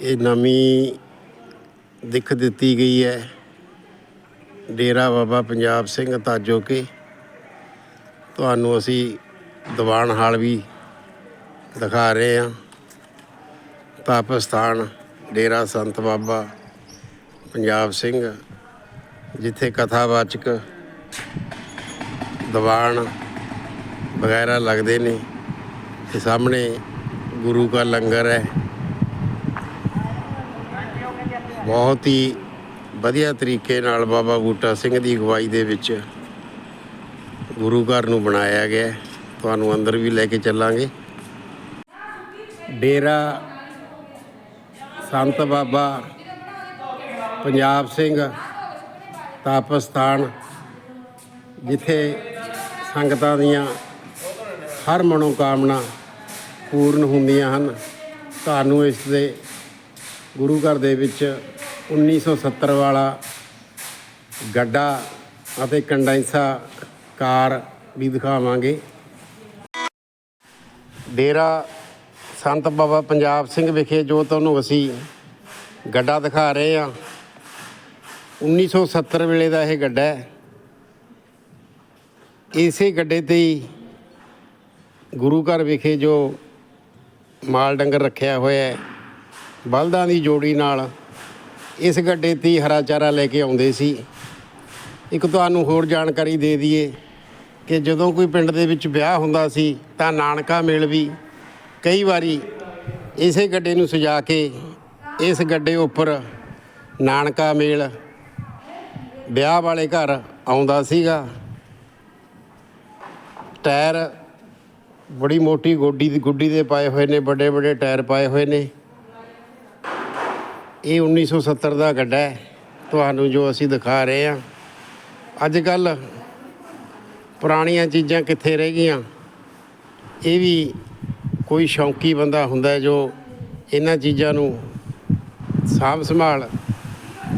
ਇਹ ਨਵੀਂ ਦਿੱਖ ਦਿੱਤੀ ਗਈ ਹੈ। ਡੇਰਾ ਬਾਬਾ ਪੰਜਾਬ ਸਿੰਘ ਤਾਜੋ ਕੇ ਤੁਹਾਨੂੰ ਅਸੀਂ ਦੀਵਾਨ ਹਾਲ ਵੀ ਦਿਖਾ ਰਹੇ ਹਾਂ। ਪਾਕਿਸਤਾਨ ਡੇਰਾ ਸੰਤ ਬਾਬਾ ਪੰਜਾਬ ਸਿੰਘ, ਜਿੱਥੇ ਕਥਾਵਾਚਕ ਦੀਵਾਨ ਵਗੈਰਾ ਲੱਗਦੇ ਨੇ। ਤੇ ਸਾਹਮਣੇ ਗੁਰੂ ਦਾ ਲੰਗਰ ਹੈ। ਬਹੁਤ ਹੀ ਵਧੀਆ ਤਰੀਕੇ ਨਾਲ ਬਾਬਾ ਬੂਟਾ ਸਿੰਘ ਦੀ ਅਗਵਾਈ ਦੇ ਵਿੱਚ ਗੁਰੂ ਘਰ ਨੂੰ ਬਣਾਇਆ ਗਿਆ ਤੁਹਾਨੂੰ ਅੰਦਰ ਵੀ ਲੈ ਕੇ ਚੱਲਾਂਗੇ। ਡੇਰਾ ਸੰਤ ਬਾਬਾ ਪੰਜਾਬ ਸਿੰਘ ਤਾਪਸਥਾਨ, ਜਿੱਥੇ ਸੰਗਤਾਂ ਦੀਆਂ ਹਰ ਮਨੋਕਾਮਨਾ ਪੂਰਨ ਹੁੰਦੀਆਂ ਹਨ। ਤੁਹਾਨੂੰ ਇਸ ਦੇ ਗੁਰੂ ਘਰ ਦੇ ਵਿੱਚ 1970 ਵਾਲਾ ਗੱਡਾ ਅਤੇ ਕੰਡੈਂਸਾ ਕਾਰ ਵੀ ਦਿਖਾਵਾਂਗੇ। ਡੇਰਾ ਸੰਤ ਬਾਬਾ ਪੰਜਾਬ ਸਿੰਘ ਵਿਖੇ ਜੋ ਤੁਹਾਨੂੰ ਅਸੀਂ ਗੱਡਾ ਦਿਖਾ ਰਹੇ ਹਾਂ 1970 ਵੇਲੇ ਦਾ ਇਹ ਗੱਡਾ ਹੈ। ਇਸੇ ਗੱਡੇ ਤੇ ਹੀ ਗੁਰੂ ਘਰ ਵਿਖੇ ਜੋ ਮਾਲ ਡੰਗਰ ਰੱਖਿਆ ਹੋਇਆ ਹੈ ਬਲਦਾਂ ਦੀ ਜੋੜੀ ਨਾਲ ਇਸ ਗੱਡੇ ਤੇ ਹੀ ਹਰਾ ਚਾਰਾ ਲੈ ਕੇ ਆਉਂਦੇ ਸੀ। ਇੱਕ ਤੁਹਾਨੂੰ ਹੋਰ ਜਾਣਕਾਰੀ ਦੇ ਦਈਏ ਕਿ ਜਦੋਂ ਕੋਈ ਪਿੰਡ ਦੇ ਵਿੱਚ ਵਿਆਹ ਹੁੰਦਾ ਸੀ ਤਾਂ ਨਾਨਕਾ ਮੇਲ ਵੀ ਕਈ ਵਾਰੀ ਇਸੇ ਗੱਡੇ ਨੂੰ ਸਜਾ ਕੇ ਇਸ ਗੱਡੇ ਉੱਪਰ ਨਾਨਕਾ ਮੇਲ ਵਿਆਹ ਵਾਲੇ ਘਰ ਆਉਂਦਾ ਸੀਗਾ। ਟਾਇਰ ਬੜੀ ਮੋਟੀ ਗੋਡੀ ਦੀ ਗੁੱਡੀ ਦੇ ਪਾਏ ਹੋਏ ਨੇ, ਵੱਡੇ ਵੱਡੇ ਟਾਇਰ ਪਾਏ ਹੋਏ ਨੇ। ਇਹ 1970 ਦਾ ਗੱਡਾ ਹੈ। ਤੁਹਾਨੂੰ ਜੋ ਅਸੀਂ ਦਿਖਾ ਰਹੇ ਹਾਂ। ਅੱਜ ਕੱਲ ਪੁਰਾਣੀਆਂ ਚੀਜ਼ਾਂ ਕਿੱਥੇ ਰਹਿ ਗਈਆਂ? ਇਹ ਵੀ ਕੋਈ ਸ਼ੌਂਕੀ ਬੰਦਾ ਹੁੰਦਾ ਜੋ ਇਹਨਾਂ ਚੀਜ਼ਾਂ ਨੂੰ ਸਾਂਭ ਸੰਭਾਲ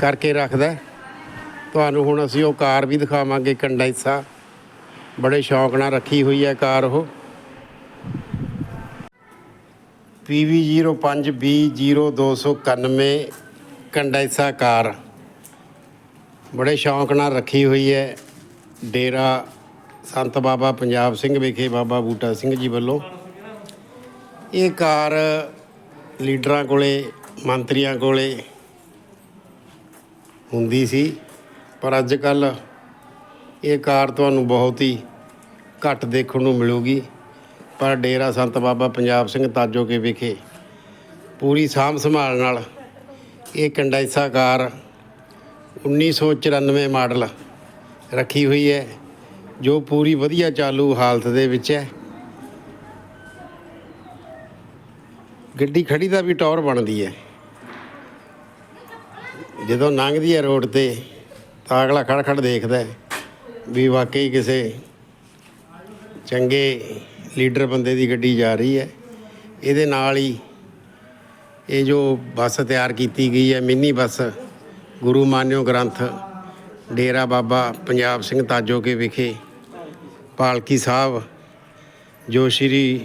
ਕਰਕੇ ਰੱਖਦਾ ਤੁਹਾਨੂੰ ਹੁਣ ਅਸੀਂ ਉਹ ਕਾਰ ਵੀ ਦਿਖਾਵਾਂਗੇ ਕੰਡੈਂਸਾ ਬੜੇ ਸ਼ੌਂਕ ਨਾਲ ਰੱਖੀ ਹੋਈ ਹੈ ਕਾਰ ਉਹ। PV05B0291 ਕੰਡੈਂਸਾ ਕਾਰ ਬੜੇ ਸ਼ੌਂਕ ਨਾਲ ਰੱਖੀ ਹੋਈ ਹੈ ਡੇਰਾ ਸੰਤ ਬਾਬਾ ਪੰਜਾਬ ਸਿੰਘ ਵਿਖੇ ਬਾਬਾ ਬੂਟਾ ਸਿੰਘ ਜੀ ਵੱਲੋਂ। ਇਹ ਕਾਰ ਲੀਡਰਾਂ ਕੋਲੇ, ਮੰਤਰੀਆਂ ਕੋਲੇ ਹੁੰਦੀ ਸੀ, ਪਰ ਅੱਜ ਕੱਲ ਇਹ ਕਾਰ ਤੁਹਾਨੂੰ ਬਹੁਤ ਹੀ ਘੱਟ ਦੇਖਣ ਨੂੰ ਮਿਲੂਗੀ। ਪਰ ਡੇਰਾ ਸੰਤ ਬਾਬਾ ਪੰਜਾਬ ਸਿੰਘ ਤਾਜੋ ਕੇ ਵਿਖੇ ਪੂਰੀ ਸਾਂਭ ਸੰਭਾਲ ਨਾਲ ਇਹ ਕੰਡੈਂਸਾ ਕਾਰ 1994 ਮਾਡਲ ਰੱਖੀ ਹੋਈ ਹੈ, ਜੋ ਪੂਰੀ ਵਧੀਆ ਚਾਲੂ ਹਾਲਤ ਦੇ ਵਿੱਚ ਹੈ। ਗੱਡੀ ਖੜੀ ਦਾ ਵੀ ਟੌਰ ਬਣਦੀ ਹੈ। ਜਦੋਂ ਲੰਘਦੀ ਹੈ ਰੋਡ ਤੇ ਤਾਂ ਅਗਲਾ ਖੜ ਖੜ ਦੇਖਦਾ ਵੀ ਵਾਕਈ ਕਿਸੇ ਚੰਗੇ ਲੀਡਰ ਬੰਦੇ ਦੀ ਗੱਡੀ ਜਾ ਰਹੀ ਹੈ। ਇਹਦੇ ਨਾਲ ਹੀ ਇਹ ਜੋ ਬੱਸ ਤਿਆਰ ਕੀਤੀ ਗਈ ਹੈ, ਮਿੰਨੀ ਬੱਸ, ਗੁਰੂ ਮਾਨਿਓ ਗ੍ਰੰਥ, ਡੇਰਾ ਬਾਬਾ ਪੰਜਾਬ ਸਿੰਘ ਤਾਜੋ ਕੇ ਵਿਖੇ, ਪਾਲਕੀ ਸਾਹਿਬ, ਜੋ ਸ੍ਰੀ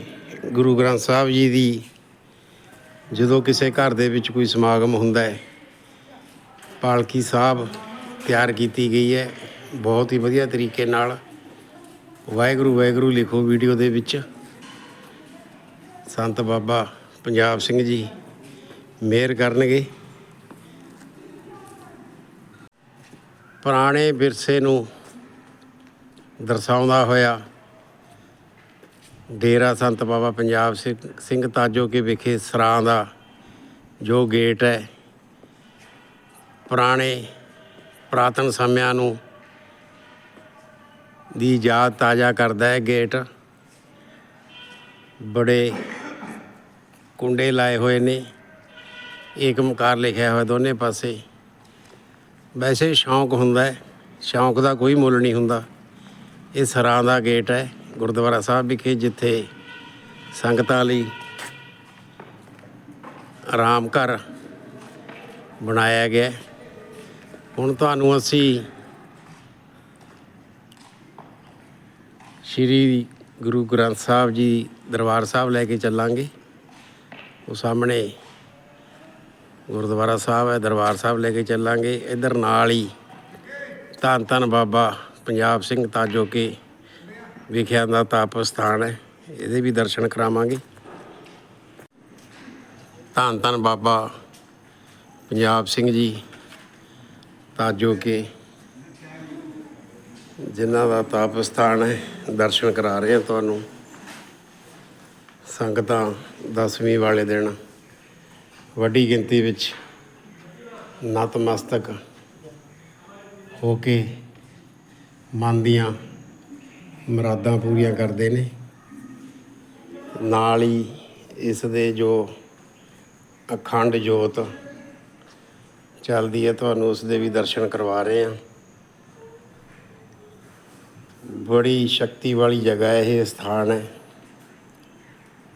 ਗੁਰੂ ਗ੍ਰੰਥ ਸਾਹਿਬ ਜੀ ਦੀ ਜਦੋਂ ਕਿਸੇ ਘਰ ਦੇ ਵਿੱਚ ਕੋਈ ਸਮਾਗਮ ਹੁੰਦਾ ਹੈ, ਪਾਲਕੀ ਸਾਹਿਬ ਤਿਆਰ ਕੀਤੀ ਗਈ ਹੈ। ਬਹੁਤ ਹੀ ਵਧੀਆ ਤਰੀਕੇ ਨਾਲ ਵਾਹਿਗੁਰੂ ਵਾਹਿਗੁਰੂ ਲਿਖੋ ਵੀਡੀਓ ਦੇ ਵਿੱਚ। ਸੰਤ ਬਾਬਾ ਪੰਜਾਬ ਸਿੰਘ ਜੀ ਮਿਹਰ ਕਰਨਗੇ। ਪੁਰਾਣੇ ਵਿਰਸੇ ਨੂੰ ਦਰਸਾਉਂਦਾ ਹੋਇਆ ਡੇਰਾ ਸੰਤ ਬਾਬਾ ਪੰਜਾਬ ਸਿੰਘ ਸਿੰਘ ਤਾਜੋ ਕੇ ਵਿਖੇ ਸਰਾਂ ਦਾ ਜੋ ਗੇਟ ਹੈ, ਪੁਰਾਣੇ, ਪ੍ਰਾਤਨ ਸਮਿਆਂ ਨੂੰ ਦੀ ਯਾਦ ਤਾਜ਼ਾ ਕਰਦਾ ਹੈ ਗੇਟ। ਬੜੇ ਕੁੰਡੇ ਲਾਏ ਹੋਏ ਨੇ। ਏਕ ਮਕਾਰ ਲਿਖਿਆ ਹੋਇਆ ਦੋਨੇ ਪਾਸੇ। ਵੈਸੇ ਸ਼ੌਂਕ ਹੁੰਦਾ ਹੈ। ਸ਼ੌਂਕ ਦਾ ਕੋਈ ਮੁੱਲ ਨਹੀਂ ਹੁੰਦਾ। ਇਹ ਸਰਾਂ ਦਾ ਗੇਟ ਹੈ। ਗੁਰਦੁਆਰਾ ਸਾਹਿਬ ਵਿਖੇ ਜਿੱਥੇ ਸੰਗਤਾਂ ਲਈ ਆਰਾਮ ਘਰ ਬਣਾਇਆ ਗਿਆ ਹੁਣ ਤੁਹਾਨੂੰ ਅਸੀਂ ਸ਼੍ਰੀ ਗੁਰੂ ਗ੍ਰੰਥ ਸਾਹਿਬ ਜੀ ਦਰਬਾਰ ਸਾਹਿਬ ਲੈ ਕੇ ਚੱਲਾਂਗੇ। ਉਹ ਸਾਹਮਣੇ ਗੁਰਦੁਆਰਾ ਸਾਹਿਬ ਹੈ, ਦਰਬਾਰ ਸਾਹਿਬ ਲੈ ਕੇ ਚੱਲਾਂਗੇ। ਇਧਰ ਨਾਲ ਹੀ ਧੰਨ ਧੰਨ ਬਾਬਾ ਪੰਜਾਬ ਸਿੰਘ ਤਾਜੋ ਕੇ ਵਿਖਿਆ ਦਾ ਤਪ ਸਥਾਨ ਹੈ, ਇਹਦੇ ਵੀ ਦਰਸ਼ਨ ਕਰਾਵਾਂਗੇ। ਧੰਨ ਧੰਨ ਬਾਬਾ ਪੰਜਾਬ ਸਿੰਘ ਜੀ ਤਾਜੋ ਕੇ ਜਿਨ੍ਹਾਂ ਦਾ ਤਾਪ ਸਥਾਨ ਹੈ, ਦਰਸ਼ਨ ਕਰਾ ਰਹੇ ਹਾਂ ਤੁਹਾਨੂੰ। ਸੰਗਤਾਂ ਦਸਵੀਂ ਵਾਲੇ ਦਿਨ ਵੱਡੀ ਗਿਣਤੀ ਵਿੱਚ ਨਤਮਸਤਕ ਹੋ ਕੇ ਮਨ ਦੀਆਂ ਮੁਰਾਦਾਂ ਪੂਰੀਆਂ ਕਰਦੇ ਨੇ। ਨਾਲ ਹੀ ਇਸ ਦੇ ਜੋ ਅਖੰਡ ਜੋਤ ਚੱਲਦੀ ਹੈ, ਤੁਹਾਨੂੰ ਉਸ ਦੇ ਵੀ ਦਰਸ਼ਨ ਕਰਵਾ ਰਹੇ ਹਾਂ। ਬੜੀ ਸ਼ਕਤੀ ਵਾਲੀ ਜਗ੍ਹਾ ਹੈ ਇਹ ਸਥਾਨ ਹੈ,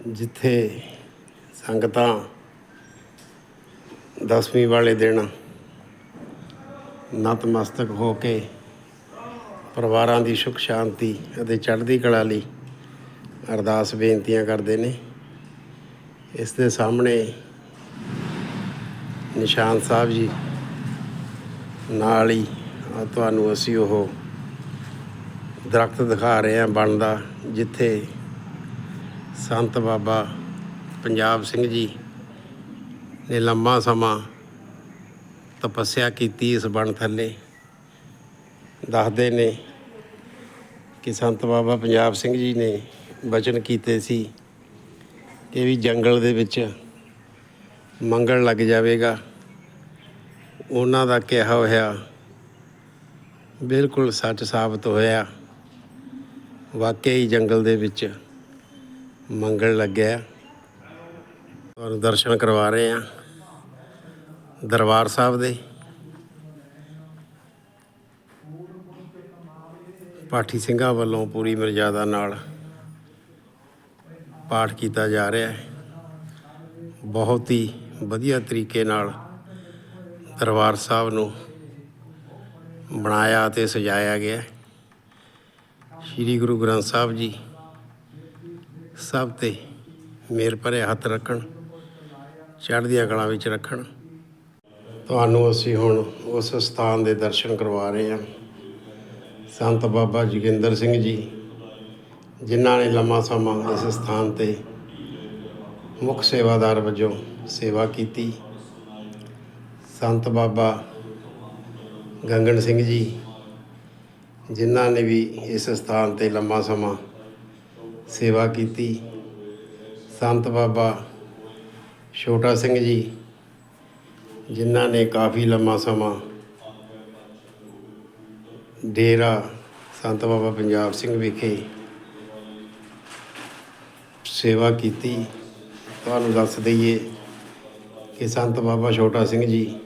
ਜਿੱਥੇ ਸੰਗਤਾਂ ਦਸਵੀਂ ਵਾਲੇ ਦਿਨ ਨਤਮਸਤਕ ਹੋ ਕੇ ਪਰਿਵਾਰਾਂ ਦੀ ਸੁਖ ਸ਼ਾਂਤੀ ਅਤੇ ਚੜ੍ਹਦੀ ਕਲਾ ਲਈ ਅਰਦਾਸ ਬੇਨਤੀਆਂ ਕਰਦੇ ਨੇ। ਇਸ ਦੇ ਸਾਹਮਣੇ ਨਿਸ਼ਾਨ ਸਾਹਿਬ ਜੀ ਨਾਲ ਹੀ ਤੁਹਾਨੂੰ ਅਸੀਂ ਉਹ ਦਰਖਤ ਦਿਖਾ ਰਹੇ ਹਾਂ ਬਣਦਾ, ਜਿੱਥੇ ਸੰਤ ਬਾਬਾ ਪੰਜਾਬ ਸਿੰਘ ਜੀ ਨੇ ਲੰਮਾ ਸਮਾਂ ਤਪੱਸਿਆ ਕੀਤੀ ਇਸ ਬਣ ਥੱਲੇ। ਦੱਸਦੇ ਨੇ ਕਿ ਸੰਤ ਬਾਬਾ ਪੰਜਾਬ ਸਿੰਘ ਜੀ ਨੇ ਬਚਨ ਕੀਤੇ ਸੀ ਕਿ ਵੀ ਜੰਗਲ ਦੇ ਵਿੱਚ ਮੰਗਲ ਲੱਗ ਜਾਵੇਗਾ। ਉਹਨਾਂ ਦਾ ਕਿਹਾ ਹੋਇਆ ਬਿਲਕੁਲ ਸੱਚ ਸਾਬਤ ਹੋਇਆ। ਵਾਕਿਆ ਹੀ ਜੰਗਲ ਦੇ ਵਿੱਚ ਮੰਗਣ ਲੱਗਿਆ। ਤੁਹਾਨੂੰ ਦਰਸ਼ਨ ਕਰਵਾ ਰਹੇ ਹਾਂ ਦਰਬਾਰ ਸਾਹਿਬ ਦੇ। ਪਾਠੀ ਸਿੰਘਾਂ ਵੱਲੋਂ ਪੂਰੀ ਮਰਜ਼ਾਦਾ ਨਾਲ ਪਾਠ ਕੀਤਾ ਜਾ ਰਿਹਾ ਹੈ। ਬਹੁਤ ਹੀ ਵਧੀਆ ਤਰੀਕੇ ਨਾਲ ਦਰਬਾਰ ਸਾਹਿਬ ਨੂੰ ਬਣਾਇਆ ਤੇ ਸਜਾਇਆ ਗਿਆ ਹੈ। ਸ੍ਰੀ ਗੁਰੂ ਗ੍ਰੰਥ ਸਾਹਿਬ ਜੀ ਸਭ ਤੇ ਮੇਰ ਭਰੇ ਹੱਥ ਰੱਖਣ, ਚੜ੍ਹਦੀਆਂ ਕਲਾਂ ਵਿੱਚ ਰੱਖਣ। ਤੁਹਾਨੂੰ ਅਸੀਂ ਹੁਣ ਉਸ ਸਥਾਨ ਦੇ ਦਰਸ਼ਨ ਕਰਵਾ ਰਹੇ ਹਾਂ। ਸੰਤ ਬਾਬਾ ਜੋਗਿੰਦਰ ਸਿੰਘ ਜੀ, ਜਿਨ੍ਹਾਂ ਨੇ ਲੰਮਾ ਸਮਾਂ ਇਸ ਸਥਾਨ ਤੇ ਮੁੱਖ ਸੇਵਾਦਾਰ ਵਜੋਂ ਸੇਵਾ ਕੀਤੀ। ਸੰਤ ਬਾਬਾ ਗੰਗਣ ਸਿੰਘ ਜੀ ਜਿਨ੍ਹਾਂ ਨੇ ਵੀ ਇਸ ਸਥਾਨ ਤੇ ਲੰਮਾ ਸਮਾਂ ਸੇਵਾ ਕੀਤੀ। ਸੰਤ ਬਾਬਾ ਛੋਟਾ ਸਿੰਘ ਜੀ, ਜਿਨ੍ਹਾਂ ਨੇ ਕਾਫੀ ਲੰਮਾ ਸਮਾਂ ਡੇਰਾ ਸੰਤ ਬਾਬਾ ਪੰਜਾਬ ਸਿੰਘ ਵਿਖੇ ਸੇਵਾ ਕੀਤੀ। ਤੁਹਾਨੂੰ ਦੱਸ ਦਈਏ ਕਿ ਸੰਤ ਬਾਬਾ ਛੋਟਾ ਸਿੰਘ ਜੀ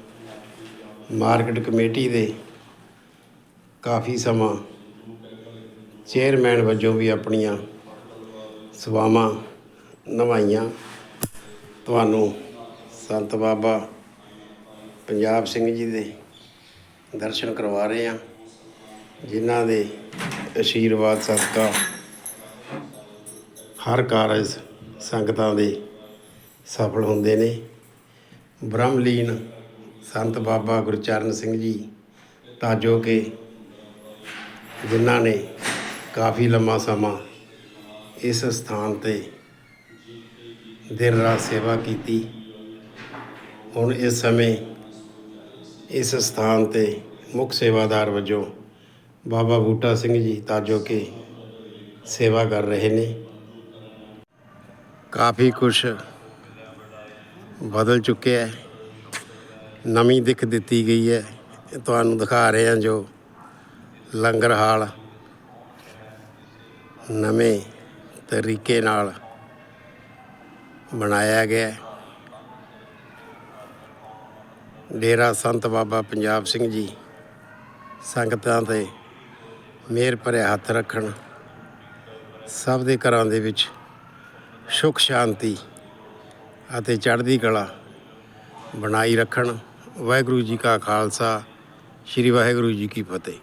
ਮਾਰਕੀਟ ਕਮੇਟੀ ਦੇ ਕਾਫੀ ਸਮਾਂ ਚੇਅਰਮੈਨ ਵਜੋਂ ਵੀ ਆਪਣੀਆਂ ਸੇਵਾਵਾਂ ਨਿਭਾਈਆਂ। ਤੁਹਾਨੂੰ ਸੰਤ ਬਾਬਾ ਪੰਜਾਬ ਸਿੰਘ ਜੀ ਦੇ ਦਰਸ਼ਨ ਕਰਵਾ ਰਹੇ ਹਾਂ, ਜਿਨ੍ਹਾਂ ਦੇ ਆਸ਼ੀਰਵਾਦ ਸਦਕਾ ਹਰ ਕਾਰਜ ਸੰਗਤਾਂ ਦੇ ਸਫਲ ਹੁੰਦੇ ਨੇ। ਬ੍ਰਹਮਲੀਨ ਸੰਤ ਬਾਬਾ ਗੁਰਚਰਨ ਸਿੰਘ ਜੀ, ਤਾਂ ਜੋ ਕਿ ਜਿਨ੍ਹਾਂ ਨੇ ਕਾਫੀ ਲੰਮਾ ਸਮਾਂ ਇਸ ਸਥਾਨ ਤੇ ਦਿਨ ਰਾਤ ਸੇਵਾ ਕੀਤੀ, ਹੁਣ ਇਸ ਸਮੇਂ ਇਸ ਸਥਾਨ ਤੇ ਮੁੱਖ ਸੇਵਾਦਾਰ ਵਜੋਂ ਬਾਬਾ ਬੂਟਾ ਸਿੰਘ ਜੀ ਤਾਜੋ ਕੇ ਸੇਵਾ ਕਰ ਰਹੇ ਨੇ। ਕਾਫੀ ਕੁਝ ਬਦਲ ਚੁੱਕਿਆ ਹੈ। ਨਵੀਂ ਦਿੱਖ ਦਿੱਤੀ ਗਈ ਹੈ। ਤੁਹਾਨੂੰ ਦਿਖਾ ਰਹੇ ਹਾਂ ਜੋ ਲੰਗਰ ਹਾਲ ਨਵੇਂ ਤਰੀਕੇ ਨਾਲ ਬਣਾਇਆ ਗਿਆ ਡੇਰਾ ਸੰਤ ਬਾਬਾ ਪੰਜਾਬ ਸਿੰਘ ਜੀ ਸੰਗਤਾਂ ਤੇ ਮਿਹਰ ਭਰਿਆ ਹੱਥ ਰੱਖਣ, ਸਭ ਦੇ ਘਰਾਂ ਦੇ ਵਿੱਚ ਸੁਖ, ਸ਼ਾਂਤੀ ਅਤੇ ਚੜ੍ਹਦੀ ਕਲਾ ਬਣਾਈ ਰੱਖਣ। ਵਾਹਿਗੁਰੂ ਜੀ ਕਾ ਖਾਲਸਾ, ਸ੍ਰੀ ਵਾਹਿਗੁਰੂ ਜੀ ਕੀ ਫਤਿਹ।